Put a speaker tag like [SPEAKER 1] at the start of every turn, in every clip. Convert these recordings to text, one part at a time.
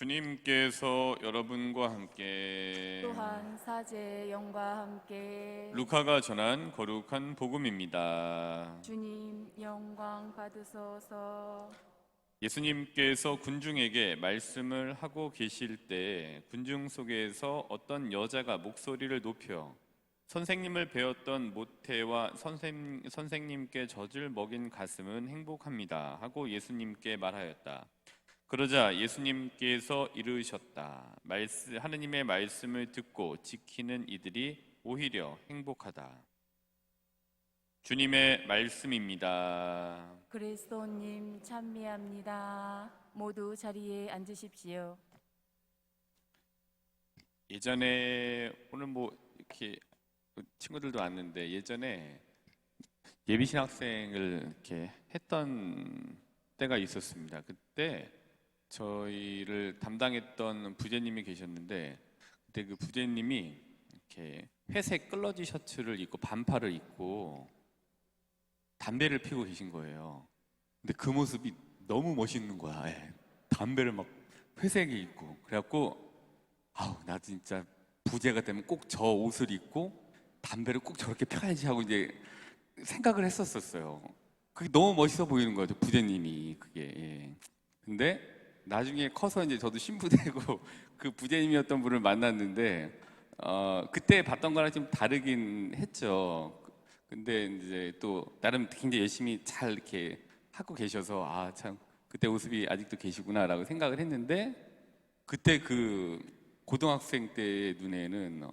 [SPEAKER 1] 주님께서 여러분과 함께
[SPEAKER 2] 또한 사제의 영과 함께
[SPEAKER 1] 루카가 전한 거룩한 복음입니다.
[SPEAKER 2] 주님 영광 받으소서
[SPEAKER 1] 예수님께서 군중에게 말씀을 하고 계실 때 군중 속에서 어떤 여자가 목소리를 높여 선생님을 배웠던 모태와 선생, 선생님께 젖을 먹인 가슴은 행복합니다 하고 예수님께 말하였다. 그러자 예수님께서 이르셨다. 말씀, 하느님의 말씀을 듣고 지키는 이들이 오히려 행복하다. 주님의 말씀입니다.
[SPEAKER 2] 그리스도님 찬미합니다 모두 자리에 앉으십시오
[SPEAKER 1] 예전에 오늘 뭐 이렇게 친구들도 왔는데 예전에 예비 신 학생을 이렇게 했던 때가 있었습니다. 그때 저희를 담당했던 부제님이 계셨는데 그때 그 부제님이 이렇게 회색 끌러지 셔츠를 입고 반팔을 입고 담배를 피고 계신 거예요. 근데 그 모습이 너무 멋있는 거야. 예. 담배를 막 회색에 입고 그래갖고 아우 나 진짜 부제가 되면 꼭 저 옷을 입고 담배를 꼭 저렇게 펴야지 하고 이제 생각을 했었었어요. 그게 너무 멋있어 보이는 거죠 부제님이 그게. 예. 근데 나중에 커서 이제 저도 신부되고 그 부제님이었던 분을 만났는데 어, 그때 봤던 거랑 좀 다르긴 했죠. 근데 이제 또 나름 굉장히 열심히 잘 이렇게 하고 계셔서 아 참 그때 모습이 아직도 계시구나라고 생각을 했는데 그때 그 고등학생 때 눈에는 어,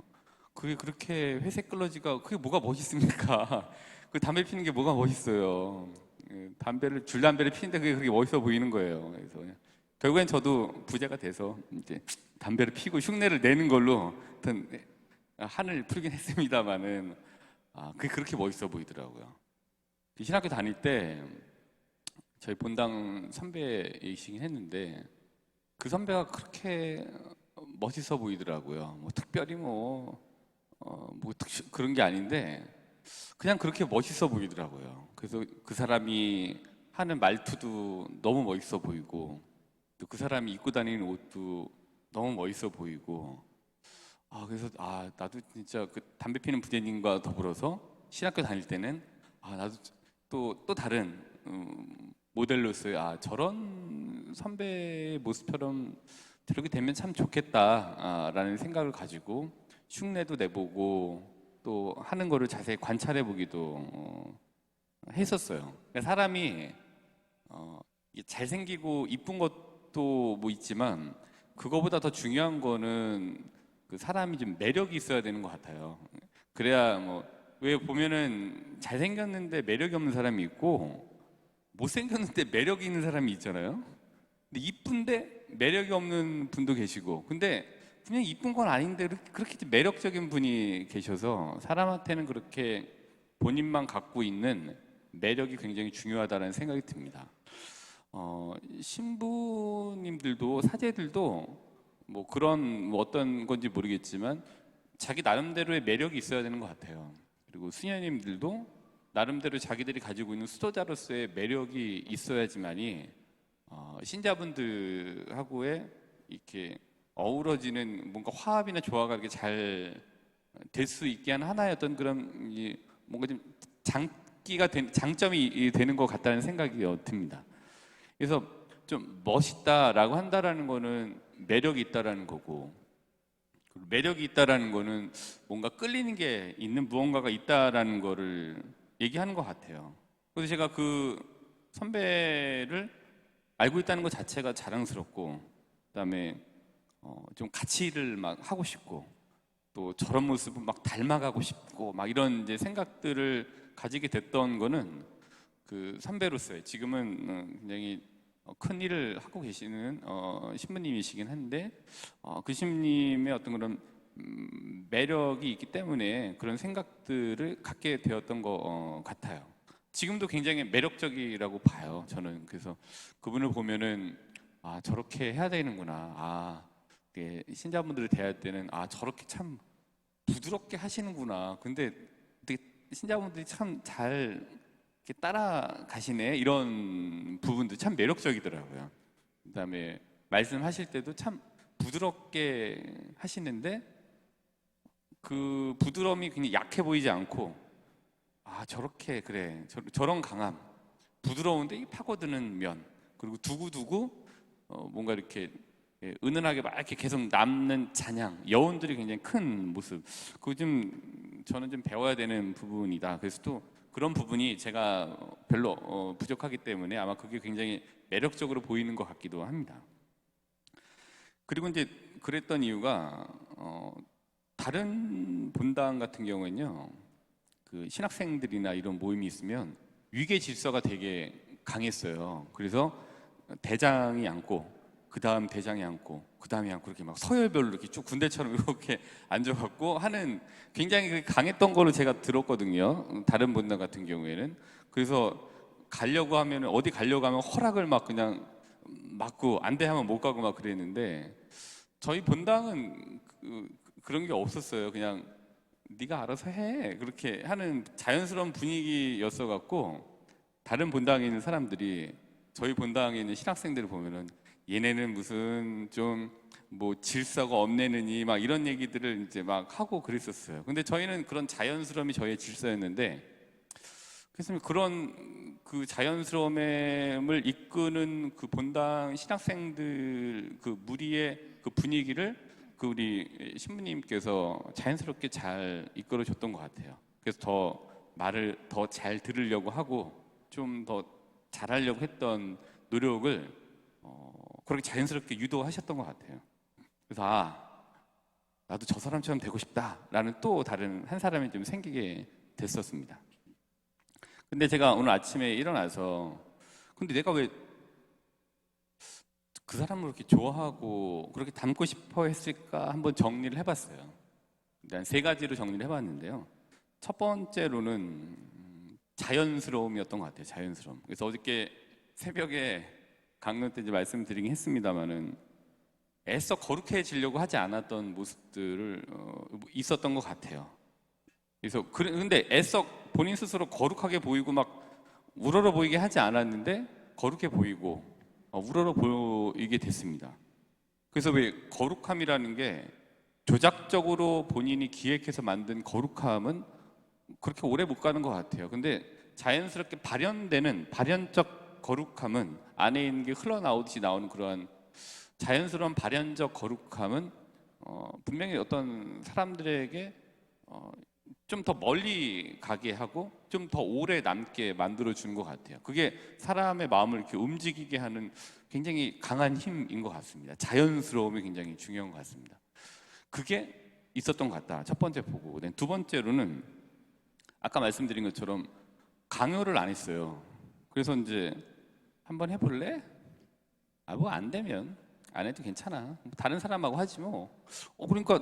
[SPEAKER 1] 그게 그렇게 회색 끌러지가 그게 뭐가 멋있습니까? 그 담배 피는 게 뭐가 멋있어요? 예, 담배를 줄 담배를 피는데 그게 그렇게 멋있어 보이는 거예요. 그래서 결국엔 저도 부자가 돼서 이제 담배를 피고 흉내를 내는 걸로 하여튼 한을 풀긴 했습니다만은 아 그게 그렇게 멋있어 보이더라고요. 그 신학교 다닐 때 저희 본당 선배이시긴 했는데 그 선배가 그렇게 멋있어 보이더라고요. 뭐 특별히 뭐, 어, 뭐 특, 그런 게 아닌데 그냥 그렇게 멋있어 보이더라고요. 그래서 그 사람이 하는 말투도 너무 멋있어 보이고 또 그 사람이 입고 다니는 옷도 너무 멋있어 보이고 아 그래서 아 나도 진짜 그 담배 피는 부대님과 더불어서 신학교 다닐 때는 아 나도 또또 다른 음, 모델로서의 아 저런 선배의 모습처럼 저렇게 되면 참 좋겠다라는 생각을 가지고 흉내도 내보고 또 하는 거를 자세히 관찰해 보기도 어, 했었어요. 그러니까 사람이 어, 이 잘생기고 이쁜 것 도뭐 있지만 그거보다 더 중요한 거는 그 사람이 좀 매력이 있어야 되는 것 같아요. 그래야 뭐 왜 보면은 잘생겼는데 매력이 없는 사람이 있고 못생겼는데 매력이 있는 사람이 있잖아요. 근데 이쁜데 매력이 없는 분도 계시고 근데 히 이쁜 건 아닌데 그렇게 매력적인 분이 계셔서 사람한테는 그렇게 본인만 갖고 있는 매력이 굉장히 중요하다는 생각이 듭니다. 어, 신부님들도 사제들도 뭐 그런 뭐 어떤 건지 모르겠지만 자기 나름대로의 매력이 있어야 되는 것 같아요. 그리고 수녀님들도 나름대로 자기들이 가지고 있는 수도자로서의 매력이 있어야지만이 어, 신자분들하고의 이렇게 어우러지는 뭔가 화합이나 조화가 이렇게 잘 될 수 있게 하는 하나의 어떤 그런 이 뭔가 좀 장기가 된, 장점이 이- 되는 것 같다는 생각이 어, 듭니다. 그래서 좀 멋있다라고 한다라는 거는 매력이 있다라는 거고 매력이 있다라는 거는 뭔가 끌리는 게 있는 무언가가 있다라는 거를 얘기하는 것 같아요. 그래서 제가 그 선배를 알고 있다는 것 자체가 자랑스럽고 그다음에 어, 좀 일을 막 하고 싶고 또 저런 모습을 막 닮아가고 싶고 막 이런 이제 생각들을 가지게 됐던 거는 그 선배로서의 지금은 어, 굉장히 어, 큰 일을 하고 계시는 어, 신부님이시긴 한데 어, 그 신부님의 어떤 그런 음, 매력이 있기 때문에 그런 생각들을 갖게 되었던 것 어, 같아요. 지금도 굉장히 매력적이라고 봐요. 저는 그래서 그분을 보면은 아 저렇게 해야 되는구나. 아 신자분들을 대할 때는 아 저렇게 참 부드럽게 하시는구나. 근데 신자분들이 참 잘 따라가시네. 이런 부분도 참 매력적이더라고요. 그다음에 말씀하실 때도 참 부드럽게 하시는데 그 부드러움이 굉장히 약해 보이지 않고 아 저렇게 그래. 저, 저런 강함. 부드러운데 이 파고드는 면. 그리고 두고두고 어, 뭔가 이렇게 예, 은은하게 막 이렇게 계속 남는 잔향. 여운들이 굉장히 큰 모습. 그거 좀 저는 좀 배워야 되는 부분이다. 그래서 또 그런 부분이 제가 별로 어, 부족하기 때문에 아마 그게 굉장히 매력적으로 보이는 것 같기도 합니다. 그리고 이제 그랬던 이유가 어, 다른 본당 같은 경우에는요, 그 신학생들이나 이런 모임이 있으면 위계 질서가 되게 강했어요. 그래서 대장이 앉고 그 다음 대장이 앉고 그 다음이 앉고 이렇게 막 서열별로 이렇게 쭉 군대처럼 이렇게 앉아갖고 하는 굉장히 그 강했던 걸로 제가 들었거든요. 다른 본당 같은 경우에는 그래서 가려고 하면 어디 가려고 하면 허락을 막 그냥 맞고 안 돼 하면 못 가고 막 그랬는데 저희 본당은 그, 그런 게 없었어요. 그냥 네가 알아서 해 그렇게 하는 자연스러운 분위기였어 갖고 다른 본당에 있는 사람들이 저희 본당에 있는 신학생들을 보면은 얘네는 무슨 좀 뭐 질서가 없네느니 막 이런 얘기들을 이제 막 하고 그랬었어요. 근데 저희는 그런 자연스러움이 저희의 질서였는데 그래서 그런 그 자연스러움을 이끄는 그 본당 신학생들 그 무리의 그 분위기를 그 우리 신부님께서 자연스럽게 잘 이끌어 줬던 것 같아요. 그래서 더 말을 더 잘 들으려고 하고 좀 더 잘하려고 했던 노력을 어, 그렇게 자연스럽게 유도하셨던 것 같아요. 그래서 아 나도 저 사람처럼 되고 싶다라는 또 다른 한 사람이 좀 생기게 됐었습니다. 근데 제가 오늘 아침에 일어나서 근데 내가 왜 그 사람을 그렇게 좋아하고 그렇게 닮고 싶어 했을까 한번 정리를 해봤어요. 일단 세 가지로 정리를 해봤는데요. 첫 번째로는 음, 자연스러움이었던 것 같아요. 자연스러움. 그래서 어저께 새벽에 강론 때 이제 말씀드리긴 했습니다만은 애써 거룩해지려고 하지 않았던 모습들을 어, 있었던 것 같아요. 그래서 그래- 근데 애써 본인 스스로 거룩하게 보이고 막 우러러 보이게 하지 않았는데 거룩해 보이고 어, 우러러 보이게 됐습니다. 그래서 왜 거룩함이라는 게 조작적으로 본인이 기획해서 만든 거룩함은 그렇게 오래 못 가는 것 같아요. 근데 자연스럽게 발현되는 발현적 거룩함은 안에 있는 게 흘러나오듯이 나오는 그러한 자연스러운 발현적 거룩함은 어, 분명히 어떤 사람들에게 어, 좀 더 멀리 가게 하고 좀 더 오래 남게 만들어 주는 것 같아요. 그게 사람의 마음을 이렇게 움직이게 하는 굉장히 강한 힘인 것 같습니다. 자연스러움이 굉장히 중요한 것 같습니다. 그게 있었던 것 같다. 첫 번째 보고. 그다음에 두 번째로는 아까 말씀드린 것처럼 강요를 안 했어요. 그래서 이제 한번 해볼래? 아, 뭐 안 되면 안 해도 괜찮아. 뭐 다른 사람하고 하지 뭐. 어, 그러니까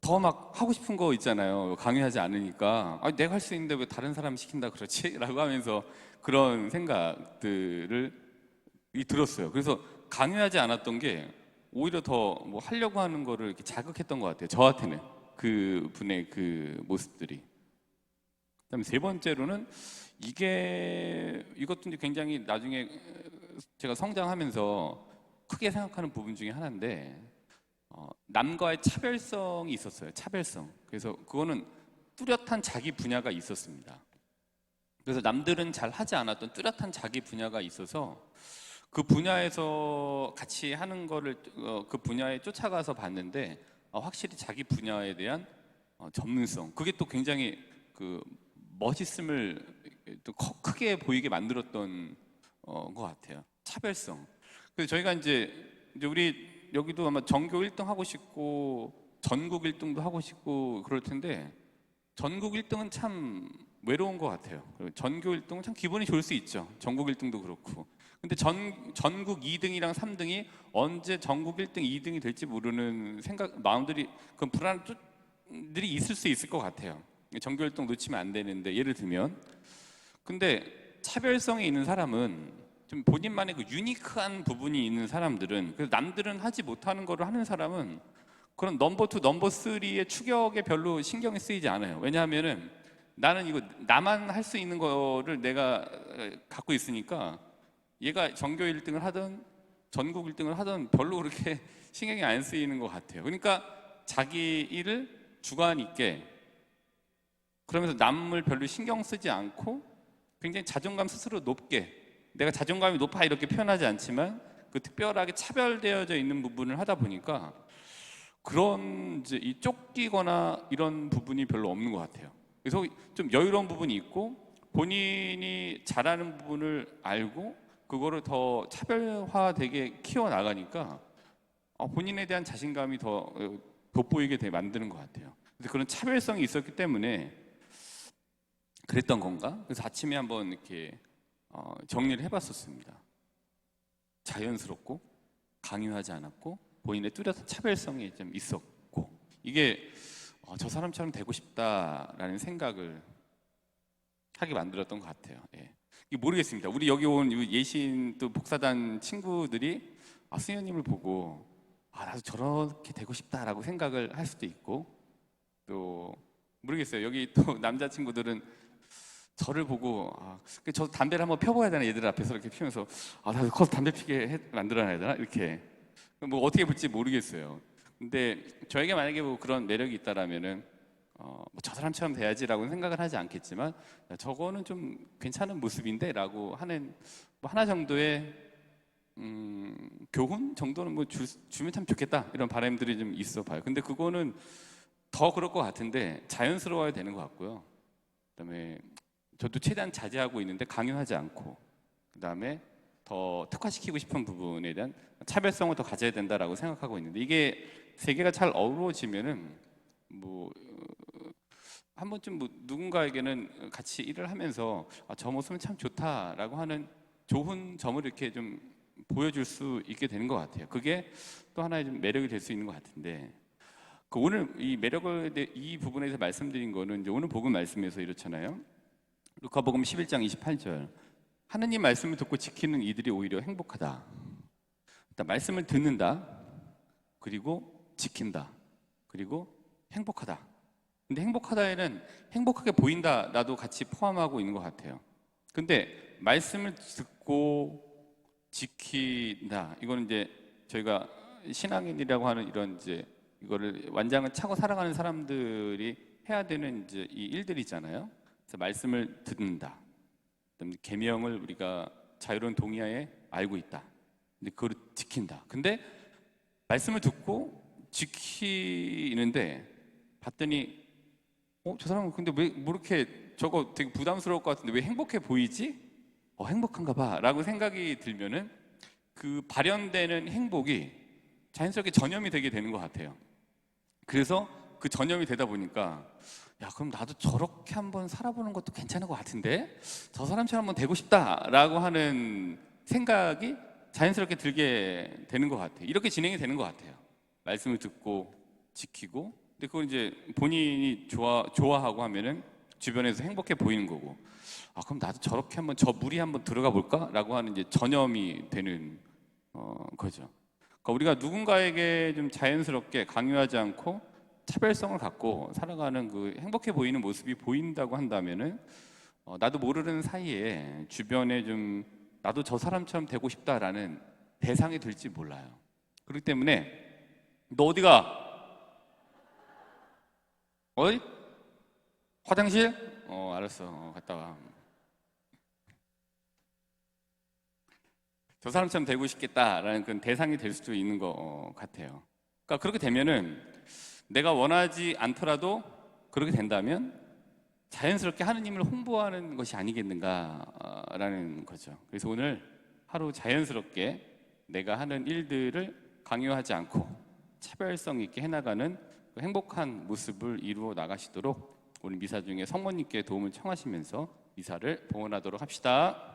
[SPEAKER 1] 더 막 하고 싶은 거 있잖아요. 강요하지 않으니까. 아, 내가 할 수 있는데 왜 다른 사람 시킨다 그렇지? 라고 하면서 그런 생각들을 이 들었어요. 그래서 강요하지 않았던 게 오히려 더 뭐 하려고 하는 거를 이렇게 자극했던 것 같아요. 저한테는 그 분의 그 모습들이. 그다음에 세 번째로는 이게 이것도 굉장히 나중에 제가 성장하면서 크게 생각하는 부분 중에 하나인데 어, 남과의 차별성이 있었어요. 차별성. 그래서 그거는 뚜렷한 자기 분야가 있었습니다. 그래서 남들은 잘 하지 않았던 뚜렷한 자기 분야가 있어서 그 분야에서 같이 하는 거를 어, 그 분야에 쫓아가서 봤는데 어, 확실히 자기 분야에 대한 어, 전문성 그게 또 굉장히 그 멋있음을 또 커- 크게 보이게 만들었던 어, 것 같아요. 차별성. 그래서 저희가 이제 이제 우리 여기도 아마 전교 1등 하고 싶고 전국 1등도 하고 싶고 그럴 텐데 전국 1등은 참 외로운 것 같아요. 전교 1등은 참 기분이 좋을 수 있죠. 전국 1등도 그렇고. 근데 전 전국 2등이랑 3등이 언제 전국 1등, 2등이 될지 모르는 생각 마음들이 그 불안들이 있을 수 있을 것 같아요. 1등 놓치면 안 되는데 예를 들면 근데 차별성이 있는 사람은 좀 본인만의 그 유니크한 부분이 있는 사람들은 그래서 남들은 하지 못하는 거를 하는 사람은 그런 넘버 투, 넘버 쓰리의 추격에 별로 신경이 쓰이지 않아요. 왜냐하면은 나는 이거 나만 할 수 있는 거를 내가 에, 갖고 있으니까 얘가 전교 1등을 하든 전국 1등을 하던 별로 그렇게 신경이 안 쓰이는 것 같아요. 그러니까 자기 일을 주관 있게 그러면서 남을 별로 신경 쓰지 않고 굉장히 자존감 스스로 높게 내가 자존감이 높아 이렇게 표현하지 않지만 그 특별하게 차별되어져 있는 부분을 하다 보니까 그런 이제 이 쫓기거나 이런 부분이 별로 없는 것 같아요. 그래서 좀 여유로운 부분이 있고 본인이 잘하는 부분을 알고 그거를 더 차별화되게 키워 나가니까 어, 본인에 대한 자신감이 더 어, 돋보이게 돼 만드는 것 같아요. 그런 차별성이 있었기 때문에 그랬던 건가? 그래서 아침에 한번 이렇게 어, 정리를 해봤었습니다. 자연스럽고 강요하지 않았고 본인의 뚜렷한 차별성이 좀 있었고 이게 어, 저 사람처럼 되고 싶다라는 생각을 하게 만들었던 것 같아요. 예. 모르겠습니다. 우리 여기 온이 예신 또 복사단 친구들이 아, 수녀님을 보고 아 나도 저렇게 되고 싶다라고 생각을 할 수도 있고 또 모르겠어요. 여기 또 남자 친구들은 저를 보고 아, 저 담배를 한번 펴봐야 되나 얘들 앞에서 이렇게 피면서 아 나도 커서 담배 피게 해- 만들어놔야 되나 이렇게 뭐 어떻게 볼지 모르겠어요. 근데 저에게 만약에 뭐 그런 매력이 있다라면은 어, 뭐 저 사람처럼 돼야지라고 생각을 하지 않겠지만 야, 저거는 좀 괜찮은 모습인데라고 하는 뭐 하나 정도의 음, 교훈 정도는 뭐 주, 주면 참 좋겠다 이런 바람들이 좀 있어 봐요. 근데 그거는 더 그럴 것 같은데 자연스러워야 되는 것 같고요. 그다음에 저도 최대한 자제하고 있는데 강요하지 않고 그다음에 더 특화시키고 싶은 부분에 대한 차별성을 더 가져야 된다라고 생각하고 있는데 이게 세 개가 잘 어우러지면은 뭐 어, 한 번쯤 뭐 누군가에게는 같이 일을 하면서 아, 저 모습은 참 좋다라고 하는 좋은 점을 이렇게 좀 보여줄 수 있게 되는 것 같아요. 그게 또 하나의 좀 매력이 될 수 있는 것 같은데 그 오늘 이 매력을 대- 이 부분에 대해서 말씀드린 거는 이제 오늘 복음 말씀에서 이렇잖아요. 루카복음 11장 28절 하느님 말씀을 듣고 지키는 이들이 오히려 행복하다. 일단 말씀을 듣는다. 그리고 지킨다. 그리고 행복하다. 근데 행복하다에는 행복하게 보인다 나도 같이 포함하고 있는 것 같아요. 근데 말씀을 듣고 지킨다. 이거는 이제 저희가 신앙인이라고 하는 이런 이제 이거를 완장을 차고 살아가는 사람들이 해야 되는 이제 이 일들이 있잖아요. 그래서 말씀을 듣는다. 계명을 우리가 자유로운 동의하에 알고 있다. 근데 그걸 지킨다. 근데 말씀을 듣고 지키는데 봤더니 어, 저 사람은 근데 왜뭐 이렇게 저거 되게 부담스러울 것 같은데 왜 행복해 보이지? 어, 행복한가 봐. 라고 생각이 들면은 그 발현되는 행복이 자연스럽게 전염이 되게 되는 것 같아요. 그래서 그 전염이 되다 보니까 야, 그럼 나도 저렇게 한번 살아보는 것도 괜찮은 것 같은데 저 사람처럼 한번 되고 싶다라고 하는 생각이 자연스럽게 들게 되는 것 같아요. 이렇게 진행이 되는 것 같아요. 말씀을 듣고 지키고, 근데 그걸 이제 본인이 좋아 좋아하고 하면은 주변에서 행복해 보이는 거고, 아 그럼 나도 저렇게 한번 저 물이 한번 들어가 볼까라고 하는 이제 전염이 되는 어, 거죠. 그러니까 우리가 누군가에게 좀 자연스럽게 강요하지 않고 차별성을 갖고 살아가는 그 행복해 보이는 모습이 보인다고 한다면은 어, 나도 모르는 사이에 주변에 좀 나도 저 사람처럼 되고 싶다라는 대상이 될지 몰라요. 그렇기 때문에 너 어디가? 어디? 화장실? 어 알았어. 어, 갔다 와. 저 사람처럼 되고 싶겠다라는 그런 대상이 될 수도 있는 것 어, 같아요. 그러니까 그렇게 되면은 내가 원하지 않더라도 그렇게 된다면 자연스럽게 하느님을 홍보하는 것이 아니겠는가라는 거죠. 그래서 오늘 하루 자연스럽게 내가 하는 일들을 강요하지 않고 차별성 있게 해나가는 그 행복한 모습을 이루어 나가시도록 오늘 미사 중에 성모님께 도움을 청하시면서 미사를 봉헌하도록 합시다.